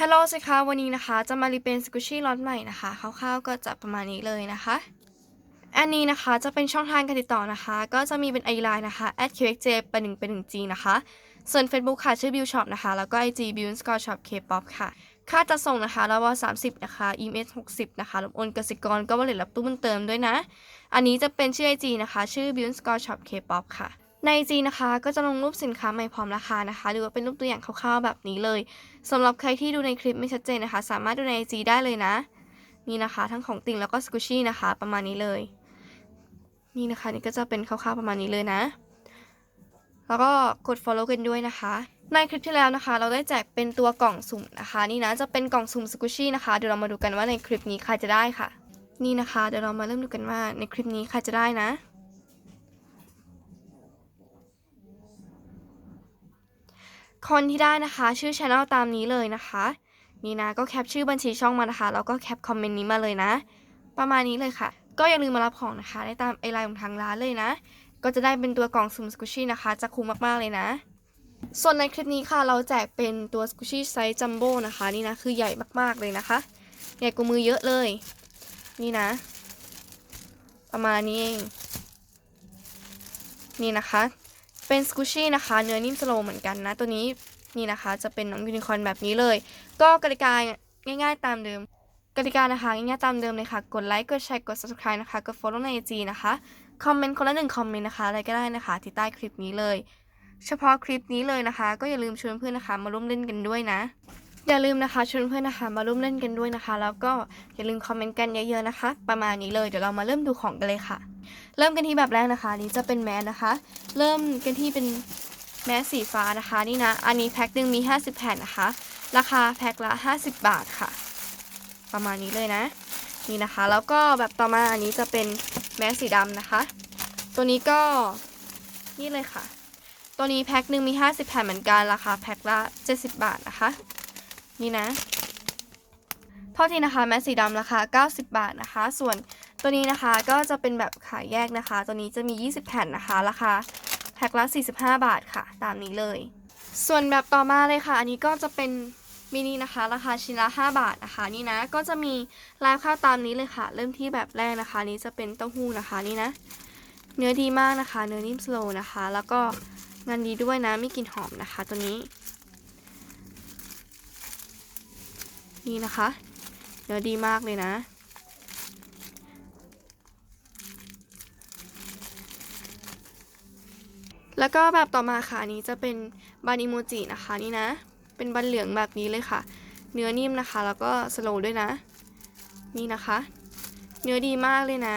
ฮัลโหลสิคะวันนี้นะคะจะมารีเป็นสกูชี่ล็อตใหม่นะคะคร่าวๆก็จะประมาณนี้เลยนะคะ อันนี้นะคะจะเป็นช่องทางการติดต่อนะคะ ก็จะมีเป็น i line นะคะ at @qxj เป็น1เป็น1 g นะคะ ส่วน Facebook ค่ะ ชื่อ Bill Shop นะคะ แล้วก็ IG Bill Score Shop K-pop ค่ะ ค่าจะส่งนะคะราว30นะคะ EMS 60นะคะรวมโอนกสิกรก็บริษัทรับตู้บุญเติมด้วยนะ อันนี้จะเป็นชื่อ IG นะคะ ชื่อ Bill Score Shop K-pop ค่ะ ใน IG นะคะก็จะลงรูปสินค้าใหม่พร้อมราคานะคะ หรือว่าเป็นรูปตัวอย่างคร่าวๆแบบนี้เลยสำหรับใครที่ดูในคลิปไม่ชัดเจนนะคะ สามารถดูใน IG ได้เลยนะ นี่นะคะ ทั้งของติ่งแล้วก็สกูชี่นะคะ ประมาณนี้เลย นี่นะคะนี่ก็จะเป็นคร่าวๆประมาณนี้เลยนะ แล้วก็กด follow กันด้วยนะคะในคลิปที่แล้วนะคะ เราได้แจกเป็นตัวกล่องสุ่มนะคะ นี่นะจะเป็นกล่องสุ่มสกูชี่นะคะเดี๋ยวเรามาดูกันว่าในคลิปนี้ใครจะได้ค่ะ นี่นะคะเดี๋ยวเรามาเริ่มดูกันว่าในคลิปนี้ใครจะได้นะ คนที่ได้นะคะ ชื่อช anel ตามนี้เลยนะคะ นี่นะก็แคปชื่อบัญชีช่องมานะคะแล้วก็แคปคอมเมนต์นี้มาเลยนะ ประมาณนี้เลยค่ะ ก็อย่าลืมมารับของนะคะได้ตามไอไลน์ของทางร้านเลยนะ ก็จะได้เป็นตัวกล่องซุมสกูชี่นะคะ จะคุ้มมากๆเลยนะส่วนในคลิปนี้ค่ะเราแจกเป็นตัวสกูชี่ไซส์จัมโบ้นะคะนี่นะคือใหญ่มากๆเลยนะคะ ใหญ่กว่ามือเยอะเลย นี่นะ ประมาณนี้เอง นี่นะคะ เป็นสกูชี่นะคะ เนื้อนิ่มสโลว์เหมือนกันนะ ตัวนี้นี่นะคะ จะเป็นน้องยูนิคอร์นแบบนี้เลย ก็กติกาง่าย ๆ ตามเดิมกติกานะคะง่ายๆตามเดิมเลยค่ะ กดไลค์กดแชร์กด subscribe นะคะ กด follow ใน IG นะคะคอมเมนต์คนละหนึ่งคอมเมนต์นะคะ อะไรก็ได้นะคะ ที่ใต้คลิปนี้เลย เฉพาะคลิปนี้เลยนะคะ ก็อย่าลืมชวนเพื่อนนะคะ มาร่วมเล่นกันด้วยนะ อย่าลืมนะคะชวนเพื่อนนะคะมาร่วมเล่นกันด้วยนะคะ แล้วก็อย่าลืมคอมเมนต์กันเยอะๆนะคะ ประมาณนี้เลยเดี๋ยวเรามาเริ่มดูของกันเลยค่ะ เริ่มกันที่แบบแรกนะคะนนี้จะเป็นแมสนะคะ เริ่มกันที่เป็นแมสสีฟ้านะคะนี่นะอันนี้แพ็คหนึ่งมี 50 แผ่นนะคะ ราคาแพ็คละ 50 บาทค่ะ ประมาณนี้เลยนะ นี่นะคะ แล้วก็แบบต่อมาอันนี้จะเป็นแมสสีดำนะคะ ตัวนี้ก็นี่เลยค่ะ ตัวนี้แพ็คหนึ่งมี 50 แผ่นเหมือนกันราคาแพ็คละ 70 บาทนะคะ นี่นะโทษทีนะคะแมสสีดำราคา 90 บาทนะคะ ส่วนตัวนี้นะคะก็จะเป็นแบบขายแยกนะคะ ตัวนี้จะมี 20 แผ่นนะคะ ราคาแพ็คละ 45 บาทค่ะ ตามนี้เลย ส่วนแบบต่อมาเลยค่ะ อันนี้ก็จะเป็นมินินะคะ ราคาชิ้นละ 5 บาทนะคะ นี่นะ ก็จะมีลายข้าวตามนี้เลยค่ะ เริ่มที่แบบแรกนะคะ นี้จะเป็นเต้าหู้นะคะนี่นะ เนื้อดีมากนะคะ เนื้อนิ่มสโลว์นะคะ แล้วก็งานดีด้วยนะ ไม่กลิ่นหอมนะคะ ตัวนี้ นี่นะคะเนื้อดีมากเลยนะ แล้วก็แบบต่อมาค่ะนี้จะเป็นบานอิโมจินะคะนี่นะ เป็นบันเหลืองแบบนี้เลยค่ะ เนื้อนิ่มนะคะ แล้วก็สโลด้วยนะ นี่นะคะ เนื้อดีมากเลยนะ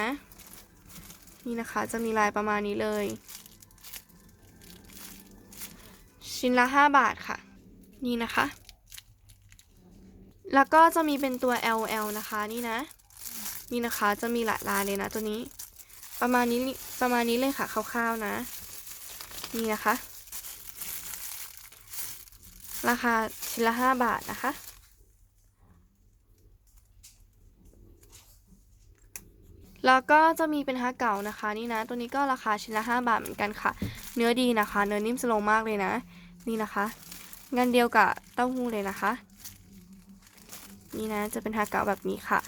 นี่นะคะจะมีลายประมาณนี้เลย ชิ้นละ 5 บาทค่ะ นี่นะคะ แล้วก็จะมีเป็นตัว LL นะคะนี่นะ นี่นะคะจะมีหลายลายเลยนะตัวนี้ ประมาณนี้ประมาณนี้เลยค่ะคร่าวๆนะ นี่นะคะ ราคาชิ้นละ5บาทนะคะแล้วก็จะมีเป็นฮะเก่านะคะนี่นะ ตัวนี้ก็ราคาชิ้นละ 5 บาทเหมือนกันค่ะ เนื้อดีนะคะ เนื้อนิ่มสโลมากเลยนะ นี่นะคะ งานเดียวกับเต้าหู้เลยนะคะ นี่นะจะเป็นฮากาแบบนี้ค่ะ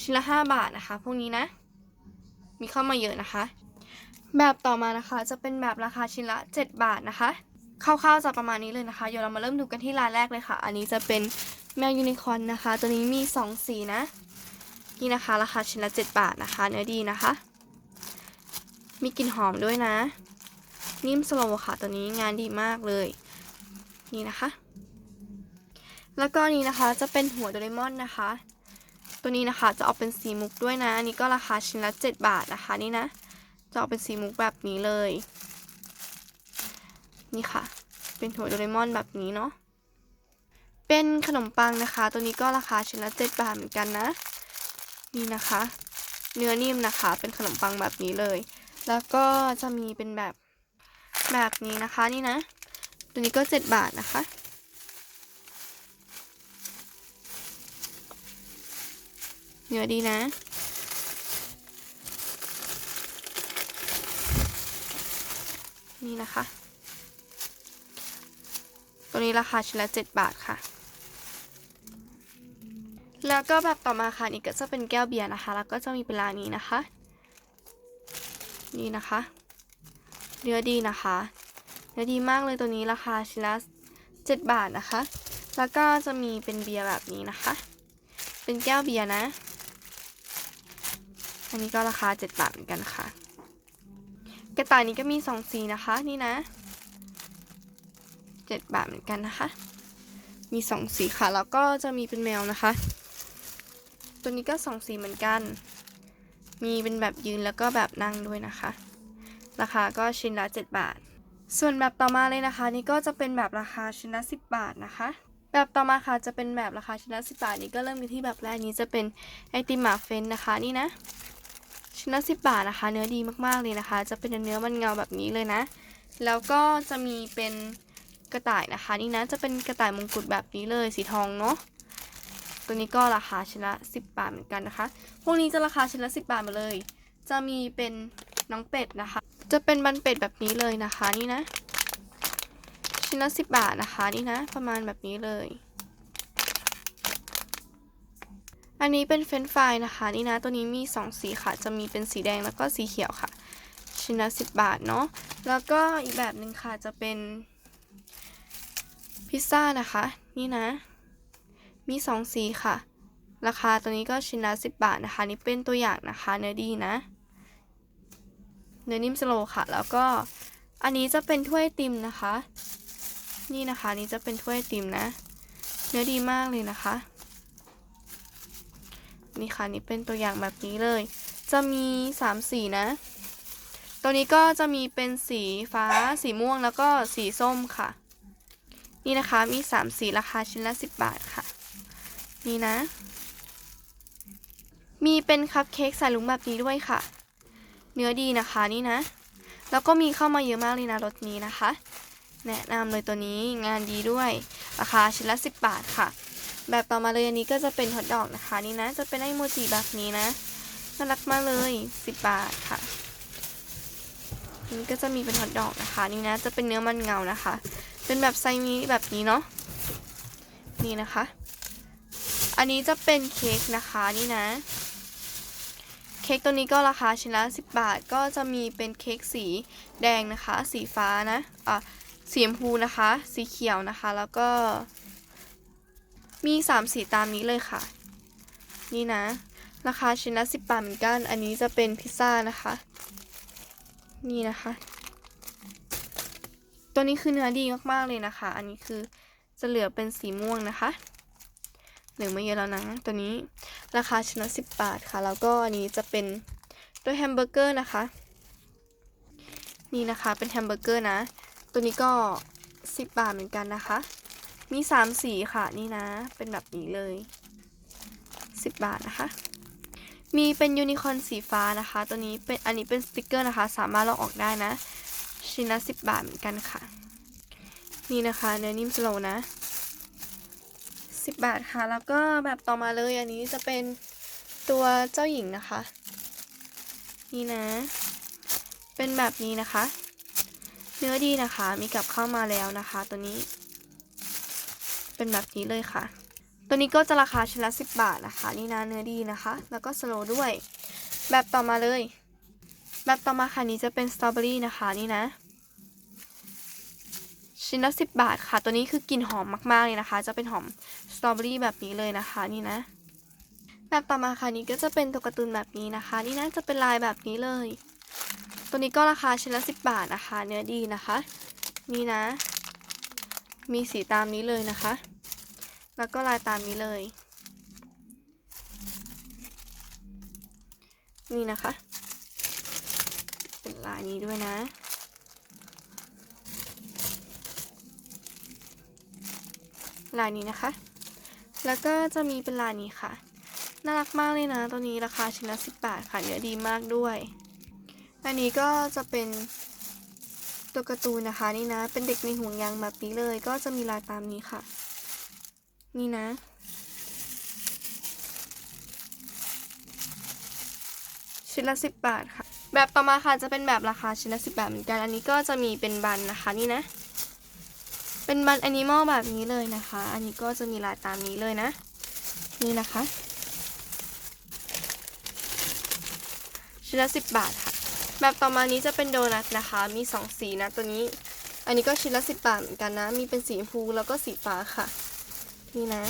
ชิ้นละ 5 บาทนะคะ พวกนี้นะ มีเข้ามาเยอะนะคะ แบบต่อมานะคะจะเป็นแบบราคาชิ้นละ 7 บาทนะคะคร่าวๆจะประมาณนี้เลยนะคะ เดี๋ยวเรามาเริ่มดูกันที่รายแรกเลยค่ะ อันนี้จะเป็นแมวยูนิคอร์นนะคะ ตัวนี้มี 2 สีนะ นี่นะคะ ราคาชิ้นละ 7 บาทนะคะ เนื้อดีนะคะ มีกลิ่นหอมด้วยนะ นิ่มสโลว์ค่ะ ตัวนี้งานดีมากเลย นี่นะคะ แล้วก็นี้นะคะจะเป็นหัวโดเรมอนนะคะ ตัวนี้นะคะจะออกเป็นสีมุกด้วยนะ อันนี้ก็ราคาชิ้นละ 7 บาทนะคะนี่นะ จะออกเป็นสีมุกแบบนี้เลย นี่ค่ะ เป็นหัวโดเรมอนแบบนี้เนาะ เป็นขนมปังนะคะ ตัวนี้ก็ราคาชิ้นละ 7 บาทเหมือนกันนะ นี่นะคะ เนื้อนิ่มนะคะ เป็นขนมปังแบบนี้เลย แล้วก็จะมีเป็นแบบแบบนี้นะคะนี่นะ ตัวนี้ก็ 7 บาทนะคะ เนื้อดีนะนี่นะคะ ตัวนี้ราคาชิ้นละ7บาทค่ะ แล้วก็แบบต่อมาค่ะนี่ก็จะเป็นแก้วเบียร์นะคะ แล้วก็จะมีเป็นลานี้นะคะ นี่นะคะ เนื้อดีนะคะ เนื้อดีมากเลยตัวนี้ราคาชิ้นละ7บาทนะคะ แล้วก็จะมีเป็นเบียร์แบบนี้นะคะ เป็นแก้วเบียร์นะ อันนี้ก็ราคา 7 บาทเหมือนกันค่ะ กระต่ายนี้ก็มี2สีนะคะ นี่นะ 7 บาทเหมือนกันนะคะ มี 2 สีค่ะ แล้วก็จะมีเป็นแมวนะคะ ตัวนี้ก็ 2 สีเหมือนกัน มีเป็นแบบยืนแล้วก็แบบนั่งด้วยนะคะ ราคาก็ชิ้นละ 7 บาท ส่วนแบบต่อมาเลยนะคะ นี่ก็จะเป็นแบบราคาชิ้นละ10 บาทนะคะแบบต่อมาค่ะจะเป็นแบบราคาชิ้นละ10บาทนี่ก็เริ่มกันที่แบบแรกนี้จะเป็นไอติมหมาเฟนนะคะนี่นะ ชิ้นละ10บาทนะคะ เนื้อดีมากๆเลยนะคะ จะเป็นเนื้อมันเงาแบบนี้เลยนะ แล้วก็จะมีเป็นกระต่ายนะคะ นี่นะจะเป็นกระต่ายมงกุฎแบบนี้เลยสีทองเนาะตัวนี้ก็ราคาชิ้นละ10 บาทเหมือนกันนะคะ พวกนี้จะราคาชิ้นละ10 บาทมดเลย จะมีเป็นน้องเป็ดนะคะ จะเป็นบันเป็ดแบบนี้เลยนะคะนี่นะ ชิ้นละ10 บาทนะคะนี่นะ ประมาณแบบนี้เลย อันนี้เป็นเฟนฟรายนะคะ นี่นะตัวนี้มี 2 สีค่ะ จะมีเป็นสีแดงแล้วก็สีเขียวค่ะ ชิ้นละ10บาทเนาะแล้วก็อีกแบบหนึ่งค่ะจะเป็นพิซซ่านะคะ นี่นะ มี 2 สีค่ะ ราคาตัวนี้ก็ชิ้นละ10บาทนะคะ นี่เป็นตัวอย่างนะคะเนื้อดีนะเนื้อนิ่มสโลค่ะ แล้วก็อันนี้จะเป็นถ้วยติมนะคะ นี่นะคะนี่จะเป็นถ้วยติมนะ เนื้อดีมากเลยนะคะ นี่ค่ะนี่เป็นตัวอย่างแบบนี้เลย จะมี 3 สีนะ ตัวนี้ก็จะมีเป็นสีฟ้า สีม่วงแล้วก็สีส้มค่ะ นี่นะคะมี 3 สีราคาชิ้นละ 10 บาทค่ะ นี่นะ มีเป็นคัพเค้กใส่ลุงแบบนี้ด้วยค่ะ เนื้อดีนะคะนี่นะ แล้วก็มีเข้ามาเยอะมากเลยนะรถนี้นะคะ แนะนำเลยตัวนี้งานดีด้วย ราคาชิ้นละ 10 บาทค่ะ แบบต่อมาเลยอันนี้ก็จะเป็นฮอทดอกนะคะนี่นะ จะเป็นไอโมจิแบบนี้นะน่ารักมากเลย 10 บาทค่ะนี่ก็จะมีเป็นฮอทดอกนะคะ นี่นะจะเป็นเนื้อมันเงานะคะ เป็นแบบไซมินิแบบนี้เนาะนี่นะคะ อันนี้จะเป็นเค้กนะคะนี่นะ เค้กตัวนี้ก็ราคาชิ้นละ10 บาท ก็จะมีเป็นเค้กสีแดงนะคะ สีฟ้านะอะสีชมพูนะคะ สีเขียวนะคะ แล้วก็ มี 3 สีตามนี้เลยค่ะ นี่นะ ราคาชิ้นละ10บาทเหมือนกัน อันนี้จะเป็นพิซซ่านะคะ นี่นะคะ ตัวนี้คือเนื้อดีมากๆเลยนะคะ อันนี้คือจะเหลือเป็นสีม่วงนะคะ เหลือไม่เยอะแล้วนะ ตัวนี้ราคาชิ้นละ10บาทค่ะ แล้วก็อันนี้จะเป็นด้วแฮมเบอร์เกอร์นะคะ นี่นะคะเป็นแฮมเบอร์เกอร์นะ ตัวนี้ก็ 10 บาทเหมือนกันนะคะ มี3สีค่ะนี่นะ เป็นแบบนี้เลย 10 บาทนะคะ มีเป็นยูนิคอร์นสีฟ้านะคะ ตัวนี้เป็นอันนี้เป็นสติกเกอร์นะคะ สามารถลอกออกได้นะ ชิ้นละ10 บาทเหมือนกันค่ะ นี่นะคะเนื้อนิ่มสโลนะ 10 บาทค่ะ แล้วก็แบบต่อมาเลยอันนี้จะเป็นตัวเจ้าหญิงนะคะ นี่นะ เป็นแบบนี้นะคะ เนื้อดีนะคะ มีกลับเข้ามาแล้วนะคะ ตัวนี้ เป็นแบบนี้เลยค่ะ ตัวนี้ก็จะราคาชิ้นละ 10 บาทนะคะ นี่นะเนื้อดีนะคะ แล้วก็สโลด้วย แบบต่อมาเลย แบบต่อมาค่ะนี้จะเป็นสตรอเบอรี่นะคะนี่นะ ชิ้นละ 10 บาทค่ะ ตัวนี้คือกลิ่นหอมมากๆเลยนะคะ จะเป็นหอมสตรอเบอรี่แบบนี้เลยนะคะ นี่นะ แบบต่อมาค่ะนี้ก็จะเป็นตัวการ์ตูนแบบนี้นะคะ นี่นะจะเป็นลายแบบนี้เลย ตัวนี้ก็ราคาชิ้นละ 10 บาทนะคะ เนื้อดีนะคะ นี่นะ มีสีตามนี้เลยนะคะ แล้วก็ลายตามนี้เลย นี่นะคะ เป็นลายนี้ด้วยนะ ลายนี้นะคะ แล้วก็จะมีเป็นลายนี้ค่ะ น่ารักมากเลยนะ ตัวนี้ราคาชิ้นละ10 บาทค่ะ เนื้อดีมากด้วย อันนี้ก็จะเป็น ตัวการ์ตูนนะคะนี่นะ เป็นเด็กในห่วงยางแบบนี้เลย ก็จะมีลายตามนี้ค่ะ นี่นะ ชิ้นละ10บบาทค่ะ แบบต่อมาค่ะจะเป็นแบบราคาชิ้นละ10บาทเหมือนกัน อันนี้ก็จะมีเป็นบันนะคะนี่นะ เป็นบันแอนิมอลแบบนี้เลยนะคะ อันนี้ก็จะมีลายตามนี้เลยนะ นี่นะคะ ชิ้นละสิบบาทค่ะ แบบต่อมานี้จะเป็นโดนัทนะคะ มีสองสีนะตัวนี้ อันนี้ก็ชิ้นละสิบบาทเหมือนกันนะ มีเป็นสีชมพูแล้วก็สีฟ้าค่ะ นี่นะ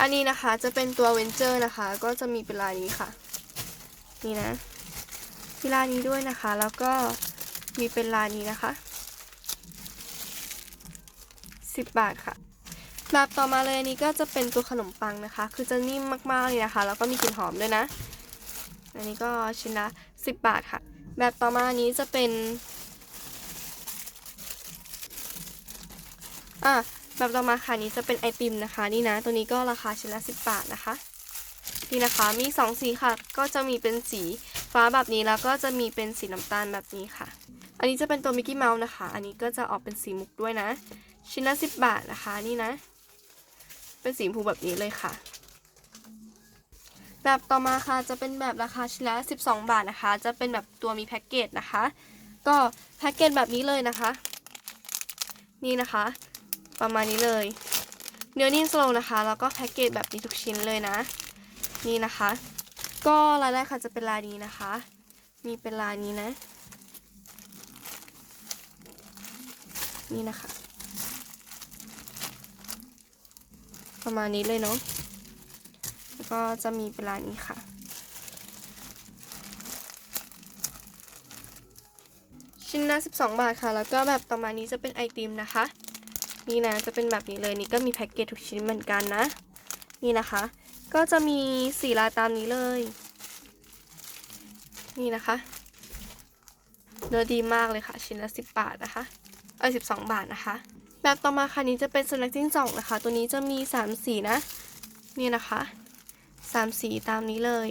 อันนี้นะคะจะเป็นตัวเวนเจอร์นะคะ ก็จะมีเป็นลายนี้ค่ะ นี่นะมีลายนี้ด้วยนะคะ แล้วก็มีเป็นลายนี้นะคะสิบบาทค่ะแบบต่อมาเลยอันนี้ก็จะเป็นตัวขนมปังนะคะ คือจะนิ่มมากๆเลยนะคะ แล้วก็มีกลิ่นหอมด้วยนะ อันนี้ก็ชิ้นละ10 บาทค่ะ แบบต่อมานี้จะเป็น อะแบบต่อมาค่ะนี้จะเป็นไอติมนะคะ นี่นะ ตัวนี้ก็ราคาชิ้นละ10บาทนะคะ นี่นะคะ มี2สีค่ะ ก็จะมีเป็นสีฟ้าแบบนี้แล้วก็จะมีเป็นสีน้ำตาลแบบนี้ค่ะ อันนี้จะเป็นตัวมิกกี้เมาส์นะคะ อันนี้ก็จะออกเป็นสีมุกด้วยนะ ชิ้นละ10บาทนะคะ นี่นะ เป็นสีชมพูแบบนี้เลยค่ะ แบบต่อมาค่ะจะเป็นแบบราคาชิ้นละ 12 บาทนะคะ จะเป็นแบบตัวมีแพ็กเกจนะคะ ก็แพ็กเกจแบบนี้เลยนะคะ นี่นะคะ ประมาณนี้เลยเนื้อนิ่มสโลว์นะคะ แล้วก็แพ็กเกจแบบนี้ทุกชิ้นเลยนะ นี่นะคะ ก็รายแรกค่ะจะเป็นลายนี้นะคะ มีเป็นลายนี้นะ นี่นะคะ ประมาณนี้เลยเนาะ ก็จะมีเป็นลายนี้ค่ะ ชิ้นละ12 บาทค่ะ แล้วก็แบบประมาณนี้จะเป็นไอติมนะคะ นี่นะจะเป็นแบบนี้เลยนี่ก็มีแพ็กเกจทุกชิ้นเหมือนกันนะ นี่นะคะ ก็จะมีสีลายตามนี้เลย นี่นะคะเนื้อดีมากเลยค่ะ ชิ้นละ 10 บาทนะคะเออ12 บาทนะคะ แบบต่อมาค่ะนี้จะเป็นสแน็คจิ้งจ่องนะคะ ตัวนี้จะมี 3 สีนะ นี่นะคะ สามสีตามนี้เลย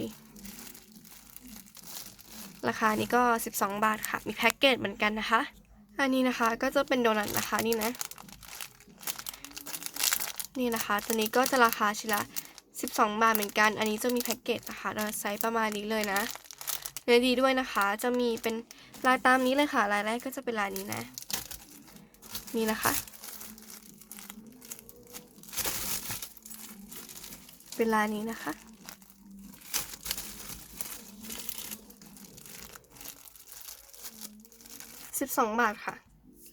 ราคานี้ก็ 12 บาทค่ะ มีแพ็กเกจเหมือนกันนะคะ อันนี้นะคะก็จะเป็นโดนัทนะคะนี่นะ นี่นะคะ ตัวนี้ก็จะราคาชิ้นละ12 บาทเหมือนกัน อันนี้จะมีแพ็กเกจนะคะโดนัทไซส์ประมาณนี้เลยนะเนื้อดีด้วยนะคะ จะมีเป็นลายตามนี้เลยค่ะ ลายแรกก็จะเป็นลายนี้นะ นี่นะคะ เป็นลายนี้นะคะ 12 บาทค่ะ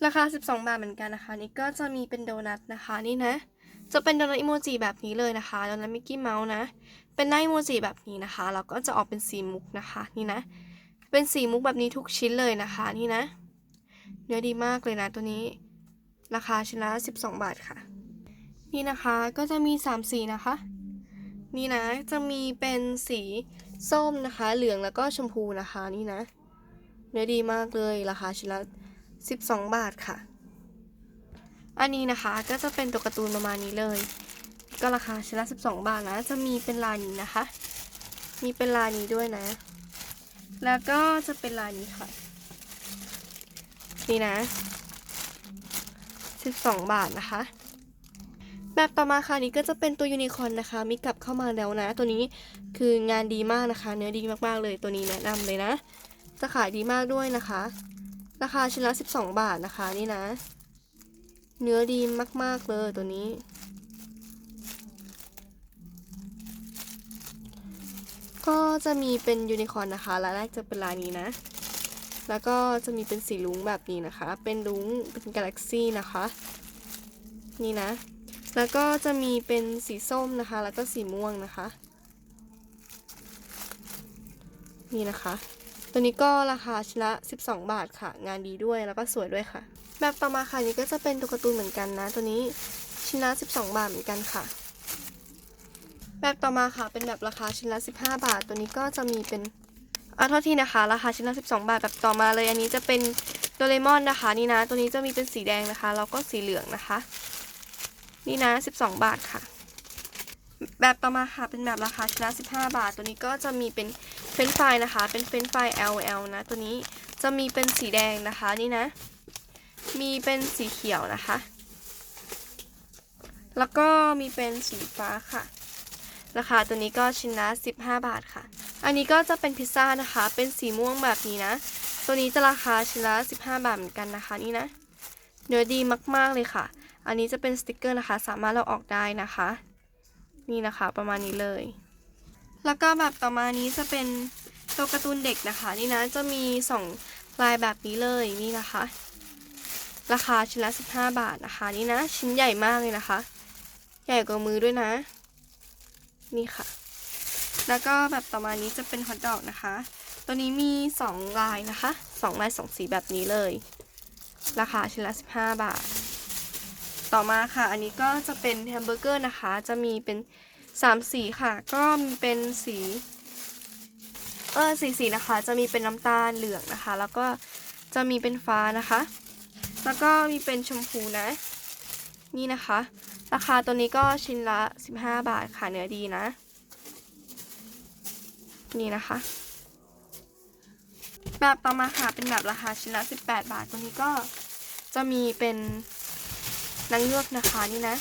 ราคา 12 บาทเหมือนกันนะคะ นี่ก็จะมีเป็นโดนัทนะคะนี่นะ จะเป็นโดนัทอิโมจิแบบนี้เลยนะคะโดนัทมิกกี้เมาส์นะ เป็นหน้าอิโมจิแบบนี้นะคะ แล้วก็จะออกเป็นสีมุกนะคะนี่นะ เป็นสีมุกแบบนี้ทุกชิ้นเลยนะคะนี่นะ เนื้อดีมากเลยนะตัวนี้ ราคาชิ้นละ 12 บาทค่ะ นี่นะคะก็จะมี 3 สีนะคะ นี่นะจะมีเป็นสีส้มนะคะ เหลืองแล้วก็ชมพูนะคะนี่นะ เนื้อดีมากเลยราคาชิ้นละ 12 บาทค่ะ อันนี้นะคะก็จะเป็นตัวการ์ตูนประมาณนี้เลย ก็ราคาชิ้นละ 12 บาทนะ จะมีเป็นลายนี้นะคะ มีเป็นลายนี้ด้วยนะ แล้วก็จะเป็นลายนี้ค่ะ นี่นะ 12 บาทนะคะแบบต่อมาค่ะนี้ก็จะเป็นตัวยูนิคอร์นนะคะ มีกลับเข้ามาแล้วนะ ตัวนี้คืองานดีมากนะคะ เนื้อดีมากๆเลยตัวนี้แนะนำเลยนะ จะขายดีมากด้วยนะคะ ราคาชิ้นละ 12 บาทนะคะนี่นะ เนื้อดีมากๆเลยตัวนี้ ก็จะมีเป็นยูนิคอร์นนะคะลายแรกจะเป็นลายนี้นะ แล้วก็จะมีเป็นสีลุงแบบนี้นะคะ เป็นลุงเป็นกาแล็กซี่นะคะ นี่นะ แล้วก็จะมีเป็นสีส้มนะคะ แล้วก็สีม่วงนะคะ นี่นะคะ ตัวนี้ก็ราคาชิ้นละ 12 บาทค่ะ งานดีด้วยแล้วก็สวยด้วยค่ะ แบบต่อมาค่ะนี้ก็จะเป็นตัวการ์ตูนเหมือนกันนะ ตัวนี้ชิ้นละ 12 บาทเหมือนกันค่ะ แบบต่อมาค่ะเป็นแบบราคาชิ้นละ 15 บาท ตัวนี้ก็จะมีเป็นเอาเท่าที่นะคะ ราคาชิ้นละ 12 บาท แบบต่อมาเลย อันนี้จะเป็นโดเรมอนนะคะ นี่นะ ตัวนี้จะมีเป็นสีแดงนะคะ แล้วก็สีเหลืองนะคะ นี่นะ 12 บาทค่ะ แบบต่อมาค่ะเป็นแบบราคาชิ้นละ15 บาท ตัวนี้ก็จะมีเป็นเฟรนฟรายนะคะ เป็นเฟรนช์ฟราย LL นะ ตัวนี้จะมีเป็นสีแดงนะคะนี่นะ มีเป็นสีเขียวนะคะ แล้วก็มีเป็นสีฟ้าค่ะ ราคาตัวนี้ก็ชิ้นละ15 บาทค่ะ อันนี้ก็จะเป็นพิซซ่านะคะ เป็นสีม่วงแบบนี้นะ ตัวนี้จะราคาชิ้นละ15 บาทเหมือนกันนะคะนี่นะ เนื้อดีมากๆเลยค่ะ อันนี้จะเป็นสติกเกอร์นะคะ สามารถเราออกได้นะคะ นี่นะคะประมาณนี้เลย แล้วก็แบบต่อมานี้จะเป็นตัวการ์ตูนเด็กนะคะ นี่นะจะมีสองลายแบบนี้เลยนี่นะคะ ราคาชิ้นละ15 บาทนะคะ นี่นะชิ้นใหญ่มากเลยนะคะ ใหญ่กว่ามือด้วยนะ นี่ค่ะ แล้วก็แบบต่อมานี้จะเป็นฮอทดอกนะคะ ตัวนี้มี 2 ลายนะคะ 2 ลาย2สีแบบนี้เลย ราคาชิ้นละ15 บาท ต่อมาค่ะ อันนี้ก็จะเป็นแฮมเบอร์เกอร์นะคะ จะมีเป็น 3 สีค่ะ ก็มีเป็นสีเออสีสีนะคะ จะมีเป็นน้ำตาลเหลืองนะคะ แล้วก็จะมีเป็นฟ้านะคะ แล้วก็มีเป็นชมพูนะ นี่นะคะ ราคาตัวนี้ก็ชิ้นละ 15 บาทค่ะเนื้อดีนะ นี่นะคะ แบบต่อมาค่ะเป็นแบบราคาชิ้นละ 18 บาท ตัวนี้ก็จะมีเป็น นางเงือกนะคะนี่นะ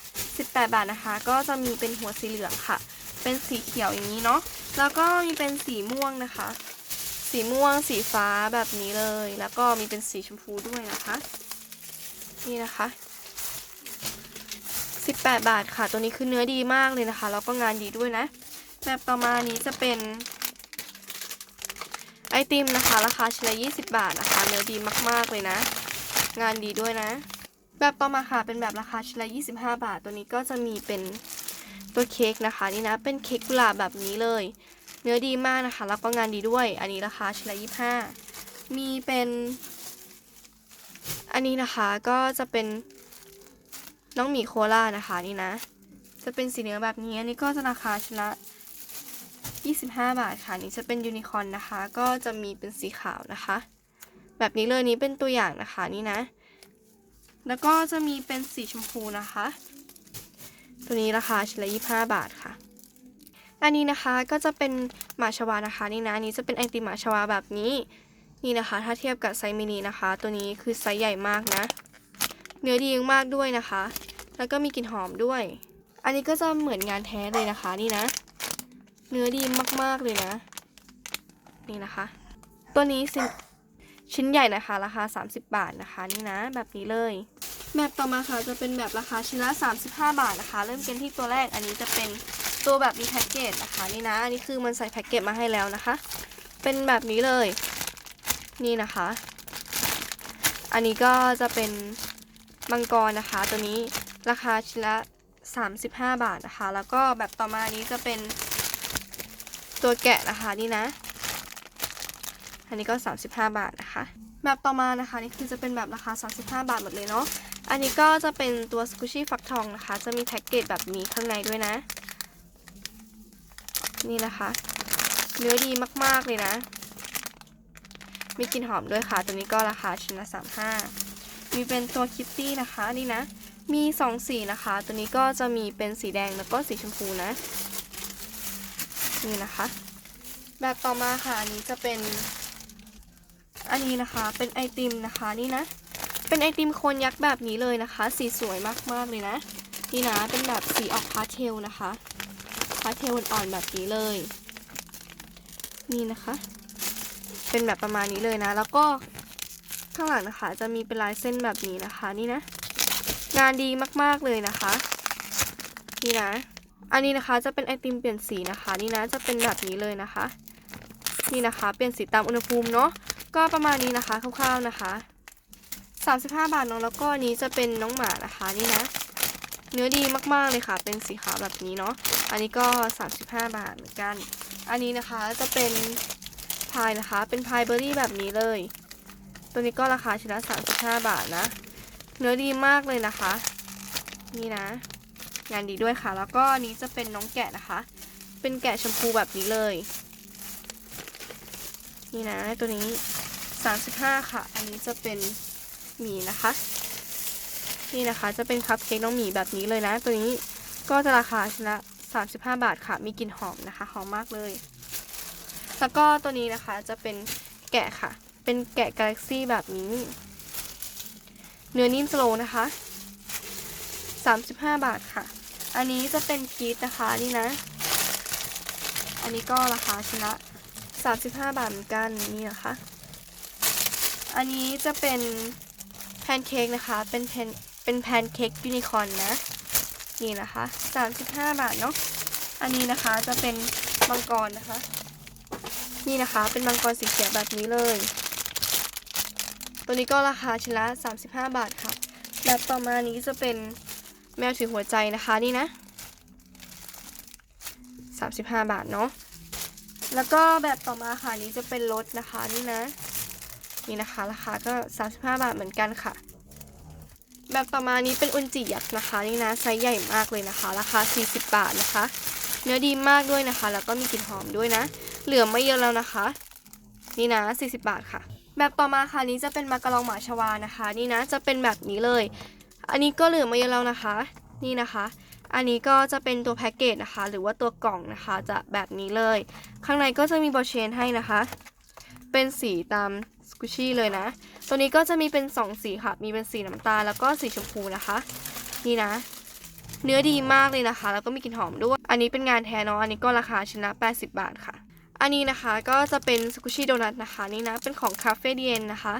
18 บาทนะคะ ก็จะมีเป็นหัวสีเหลืองค่ะ เป็นสีเขียวอย่างนี้เนาะแล้วก็มีเป็นสีม่วงนะคะ สีม่วงสีฟ้าแบบนี้เลย แล้วก็มีเป็นสีชมพูด้วยนะคะ นี่นะคะ 18 บาทค่ะ ตัวนี้คือเนื้อดีมากเลยนะคะ แล้วก็งานดีด้วยนะ แบบต่อมานี้จะเป็นไอติมนะคะ ราคาชิ้นละ20 บาทนะคะ เนื้อดีมากๆเลยนะ งานดีด้วยนะ แบบต่อมาค่ะ เป็นแบบราคาชิ้นละ25 บาท ตัวนี้ก็จะมีเป็นตัวเค้กนะคะ นี่นะ เป็นเค้กกุหลาบแบบนี้เลย เนื้อดีมากนะคะ แล้วก็งานดีด้วย อันนี้ราคาชิ้นละ25 มีเป็น อันนี้นะคะก็จะเป็นน้องหมีโคล่านะคะนี่นะ จะเป็นสีเนื้อแบบนี้ อันนี้ก็จะราคาชิ้นละ25 บาทค่ะ นี่จะเป็นยูนิคอร์นนะคะ ก็จะมีเป็นสีขาวนะคะ แบบนี้เลยนี้เป็นตัวอย่างนะคะนี่นะ แล้วก็จะมีเป็นสีชมพูนะคะ ตัวนี้ราคาชิ้นละ25บาทค่ะ อันนี้นะคะก็จะเป็นหมาชวานะคะนี่นะอันนี้จะเป็นไอติมหมาชวาแบบนี้นี่นะคะ ถ้าเทียบกับไซส์มินินะคะ ตัวนี้คือไซส์ใหญ่มากนะ เนื้อดีมากด้วยนะคะ แล้วก็มีกลิ่นหอมด้วย อันนี้ก็จะเหมือนงานแท้เลยนะคะนี่นะ เนื้อดีมากๆเลยนะ นี่นะคะ ตัวนี้สิ ชิ้นใหญ่นะคะ ราคา 30 บาทนะคะนี่นะ แบบนี้เลยแบบต่อมาค่ะจะเป็นแบบราคาชิ้นละ 35 บาทนะคะ เริ่มกันที่ตัวแรกอันนี้จะเป็นตัวแบบมีแพ็กเกจนะคะนี่นะอันนี้คือมันใส่แพ็กเกจมาให้แล้วนะคะ เป็นแบบนี้เลย นี่นะคะ อันนี้ก็จะเป็นมังกรนะคะ ตัวนี้ราคาชิ้นละ 35 บาทนะคะ แล้วก็แบบต่อมานี้จะเป็นตัวแกะนะคะนี่นะ อันนี้ก็ 35 บาทนะคะ แบบต่อมานะคะนี่คือจะเป็นแบบราคา 35 บาทหมดเลยเนาะ อันนี้ก็จะเป็นตัวสกูชี่ฟักทองนะคะ จะมีแพ็กเกจแบบนี้ข้างในด้วยนะ นี่นะคะ เนื้อดีมากๆเลยนะ มีกลิ่นหอมด้วยค่ะ ตัวนี้ก็ราคาชิ้นละ 35 มีเป็นตัวคิตตี้นะคะนี่นะ มี 2 สีนะคะ ตัวนี้ก็จะมีเป็นสีแดงแล้วก็สีชมพูนะ นี่นะคะ แบบต่อมาค่ะอันนี้จะเป็น อันนี้นะคะเป็นไอติมนะคะนี่นะ เป็นไอติมโคนยักษ์แบบนี้เลยนะคะ สีสวยมากๆเลยนะ นี่นะเป็นแบบสีออกพาเทลนะคะพาเทลอ่อนๆแบบนี้เลย นี่นะคะ เป็นแบบประมาณนี้เลยนะ แล้วก็ข้างหลังนะคะ จะมีเป็นลายเส้นแบบนี้นะคะ นี่นะ งานดีมากๆเลยนะคะ นี่นะ อันนี้นะคะจะเป็นไอติมเปลี่ยนสีนะคะ นี่นะจะเป็นแบบนี้เลยนะคะ นี่นะคะ เปลี่ยนสีตามอุณหภูมิเนาะ ก็ประมาณนี้นะคะคร่าวๆนะคะ35 บาทเนาะแล้วก็อันนี้จะเป็นน้องหมานะคะนี่นะ เนื้อดีมากๆเลยค่ะ เป็นสีขาวแบบนี้เนาะอันนี้ก็ 35 บาทเหมือนกัน อันนี้นะคะจะเป็นพายนะคะ เป็นพายเบอร์รี่แบบนี้เลย ตัวนี้ก็ราคาชิ้นละ35 บาทนะ เนื้อดีมากเลยนะคะ นี่นะ งานดีด้วยค่ะ แล้วก็อันนี้จะเป็นน้องแกะนะคะ เป็นแกะชมพูแบบนี้เลย นี่นะตัวนี้ 35 ค่ะ อันนี้จะเป็นหมีนะคะ นี่นะคะจะเป็นคัพเค้กน้องหมีแบบนี้เลยนะ ตัวนี้ก็จะราคาชิ้นละ35 บาทค่ะ มีกลิ่นหอมนะคะหอมมากเลย แล้วก็ตัวนี้นะคะจะเป็นแกะค่ะ เป็นแกะกาแล็กซี่แบบนี้ เนื้อนิ่มสโลนะคะ 35 บาทค่ะ อันนี้จะเป็นพีชนะคะนี่นะ อันนี้ก็ราคาชิ้นละ35 บาทเหมือนกันนี่นะคะ อันนี้จะเป็นแพนเค้กนะคะ เป็นแพนเป็นแพนเค้กยูนิคอร์นนะ นี่นะคะ 35 บาทเนาะ อันนี้นะคะจะเป็นมังกรนะคะ นี่นะคะเป็นมังกรสีเขียวแบบนี้เลย ตัวนี้ก็ราคาชิ้นละ 35 บาทค่ะ แบบต่อมานี้จะเป็นแมวถือหัวใจนะคะนี่นะ 35 บาทเนาะ แล้วก็แบบต่อมาค่ะนี้จะเป็นรถนะคะนี่นะ นี่นะคะราคาก็ 35 บาทเหมือนกันค่ะ แบบต่อมานี้เป็นอุนจิยักษ์นะคะ นี่นะไซส์ใหญ่มากเลยนะคะ ราคา 40 บาทนะคะ เนื้อดีมากด้วยนะคะ แล้วก็มีกลิ่นหอมด้วยนะ เหลือไม่เยอะแล้วนะคะ นี่นะ 40 บาทค่ะ แบบต่อมาค่ะนี้จะเป็นมากระลองหมาชวานะคะ นี่นะจะเป็นแบบนี้เลย อันนี้ก็เหลือไม่เยอะแล้วนะคะ นี่นะคะอันนี้ก็จะเป็นตัวแพ็กเกจนะคะ หรือว่าตัวกล่องนะคะ จะแบบนี้เลย ข้างในก็จะมีบอเชนให้นะคะ เป็นสีตาม กูชี่เลยนะ ตัวนี้ก็จะมีเป็น 2 สีค่ะ มีเป็นสีน้ำตาลแล้วก็สีชมพูนะคะ นี่นะ เนื้อดีมากเลยนะคะ แล้วก็มีกลิ่นหอมด้วย อันนี้เป็นงานแท้เนาะ อันนี้ก็ราคาชิ้นละ80 บาทค่ะ อันนี้นะคะก็จะเป็นสกูชี่โดนัทนะคะ นี่นะ เป็นของคาเฟ่เดียนนะคะ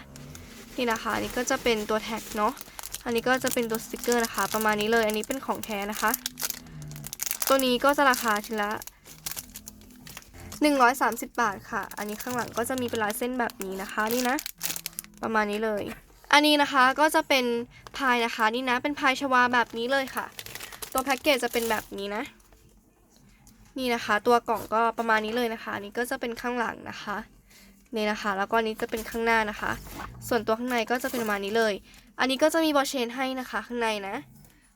นี่นะคะอันนี้ก็จะเป็นตัวแท็กเนาะ อันนี้ก็จะเป็นตัวสติกเกอร์นะคะ ประมาณนี้เลย อันนี้เป็นของแท้นะคะ ตัวนี้ก็จะราคาชิ้นละ 130 บาทค่ะ อันนี้ข้างหลังก็จะมีเป็นลายเส้นแบบนี้นะคะนี่นะ ประมาณนี้เลย อันนี้นะคะก็จะเป็นพายนะคะนี่นะ เป็นพายชวาแบบนี้เลยค่ะ ตัวแพ็กเกจจะเป็นแบบนี้นะ นี่นะคะ ตัวกล่องก็ประมาณนี้เลยนะคะอันนี้ก็จะเป็นข้างหลังนะคะนี่นะคะ แล้วก็อันนี้จะเป็นข้างหน้านะคะ ส่วนตัวข้างในก็จะเป็นประมาณนี้เลย อันนี้ก็จะมีบอเชนให้นะคะข้างในนะ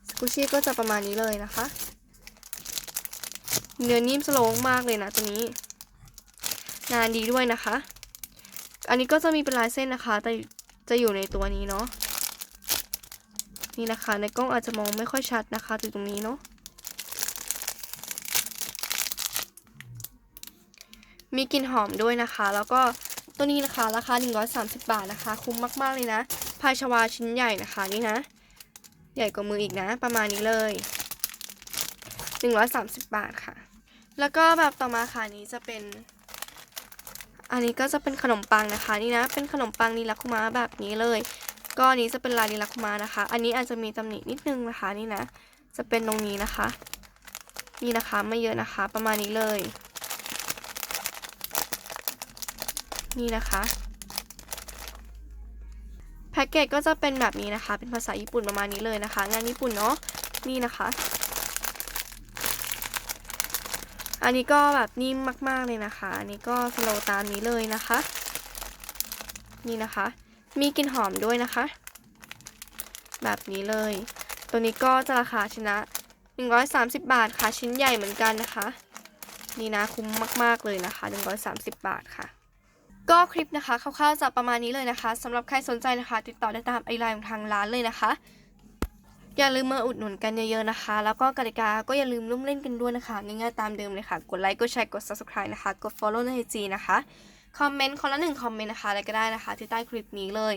สกูชี่ก็จะประมาณนี้เลยนะคะ เนื้อนิ่มสโลงมากเลยนะตัวนี้ งานดีด้วยนะคะ อันนี้ก็จะมีเป็นลายเส้นนะคะ แต่จะอยู่ในตัวนี้เนาะ นี่นะคะ ในกล้องอาจจะมองไม่ค่อยชัดนะคะอยู่ตรงนี้เนาะ มีกลิ่นหอมด้วยนะคะ แล้วก็ตัวนี้นะคะ ราคา 130 บาทนะคะ คุ้มมาก ๆ เลยนะ พายชวาชิ้นใหญ่นะคะนี่นะ ใหญ่กว่ามืออีกนะ ประมาณนี้เลย 130 บาทค่ะ แล้วก็แบบต่อมาค่ะนี้จะเป็น อันนี้ก็จะเป็นขนมปังนะคะนี่นะเป็นขนมปังนิลักคุมาแบบนี้เลย ก็อันนี้จะเป็นลายนิลักคุมานะคะ อันนี้อาจจะมีตำหนินิดนึงนะคะนี่นะ จะเป็นตรงนี้นะคะ นี่นะคะไม่เยอะนะคะ ประมาณนี้เลย นี่นะคะแพ็กเกจก็จะเป็นแบบนี้นะคะ เป็นภาษาญี่ปุ่นประมาณนี้เลยนะคะ งานญี่ปุ่นเนาะนี่นะคะ อันนี้ก็แบบนิ่มมาก ๆ เลยนะคะ อันนี้ก็สโลตามนี้เลยนะคะ นี่นะคะ มีกลิ่นหอมด้วยนะคะ แบบนี้เลย ตัวนี้ก็จะราคาชิ้นะ 130 บาทค่ะ ชิ้นใหญ่เหมือนกันนะคะ นี่นะคุ้มมากๆเลยนะคะ 130 บาทค่ะก็คลิปนะคะคร่าวๆจะประมาณนี้เลยนะคะสำหรับใครสนใจนะคะ ติดต่อได้ตามไอไลน์ของทางร้านเลยนะคะ อย่าลืมมาอุดหนุนกันเยอะๆนะคะ แล้วก็กติกาก็อย่าลืมร่วมเล่นกันด้วยนะคะ ง่ายๆตามเดิมเลยค่ะ กดไลค์ กดแชร์ กด subscribe นะคะ กด follow ในจีนะคะ คอมเมนต์ คนละหนึ่งคอมเมนต์นะคะอะไรก็ได้นะคะ ที่ใต้คลิปนี้เลย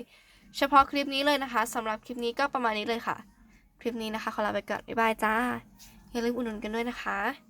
เฉพาะคลิปนี้เลยนะคะสำหรับคลิปนี้ก็ประมาณนี้เลยค่ะ คลิปนี้นะคะขอลาไปก่อนบ๊ายบายจ้า อย่าลืมอุดหนุนกันด้วยนะคะ